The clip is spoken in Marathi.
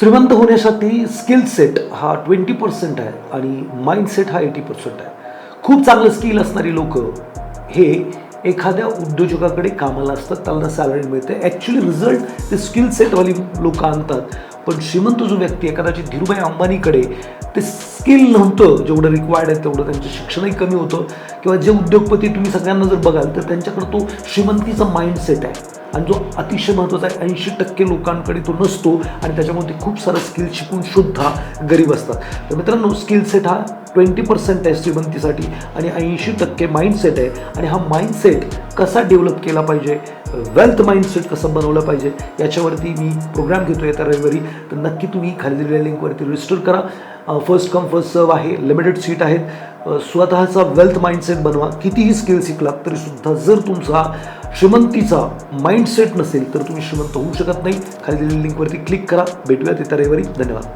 श्रीमंत होण्यासाठी स्किल सेट हा ट्वेंटी पर्सेंट आहे आणि माइंडसेट हा एटी पर्सेंट आहे. खूप चांगलं स्किल असणारी लोक हे एखाद्या उद्योजकाकडे कामाला असतात त्यांना सॅलरी मिळते. ॲक्च्युली रिझल्ट ते स्किल सेटवाली लोक आणतात. पण श्रीमंत जो व्यक्ती आहे कदाचित धीरुभाई अंबानीकडे ते स्किल नव्हतं जेवढं रिक्वायर्ड आहे तेवढं त्यांचं शिक्षणही कमी होतं. किंवा जे उद्योगपती तुम्ही सगळ्यांना जर बघाल तर त्यांच्याकडे तो श्रीमंतीचा माइंडसेट आहे. आणि जो अतिशय महत्त्वाचा आहे ऐंशी टक्के लोकांकडे तो नसतो आणि त्याच्यामध्ये खूप सारा स्किल शिकून सुद्धा गरीब असतात. तर मित्रांनो स्किल सेट हा ट्वेंटी पर्सेंट आहे श्रीमंतीसाठी आणि ऐंशी टक्के माइंडसेट आहे. आणि हा माइंडसेट कसा डेव्हलप केला पाहिजे? वेल्थ माइंडसेट कसं बनवलं पाहिजे? याच्यावरती मी प्रोग्राम घेतो येत्या रविवारी. तर नक्की तुम्ही खाली दिलेल्या लिंकवरती रजिस्टर करा फर्स्ट कम फर्स्ट सर्व आहे. लिमिटेड सीट आहेत. स्वतःचा वेल्थ माइंडसेट बनवा. कितीही स्किल शिकलात तरीसुद्धा जर तुमचा श्रीमंतीचा माइंडसेट नसेल तर तुम्ही श्रीमंत होऊ शकत नाही. खाली दिलेल्या लिंकवरती क्लिक करा. भेटूया तिथ रविवारी. धन्यवाद.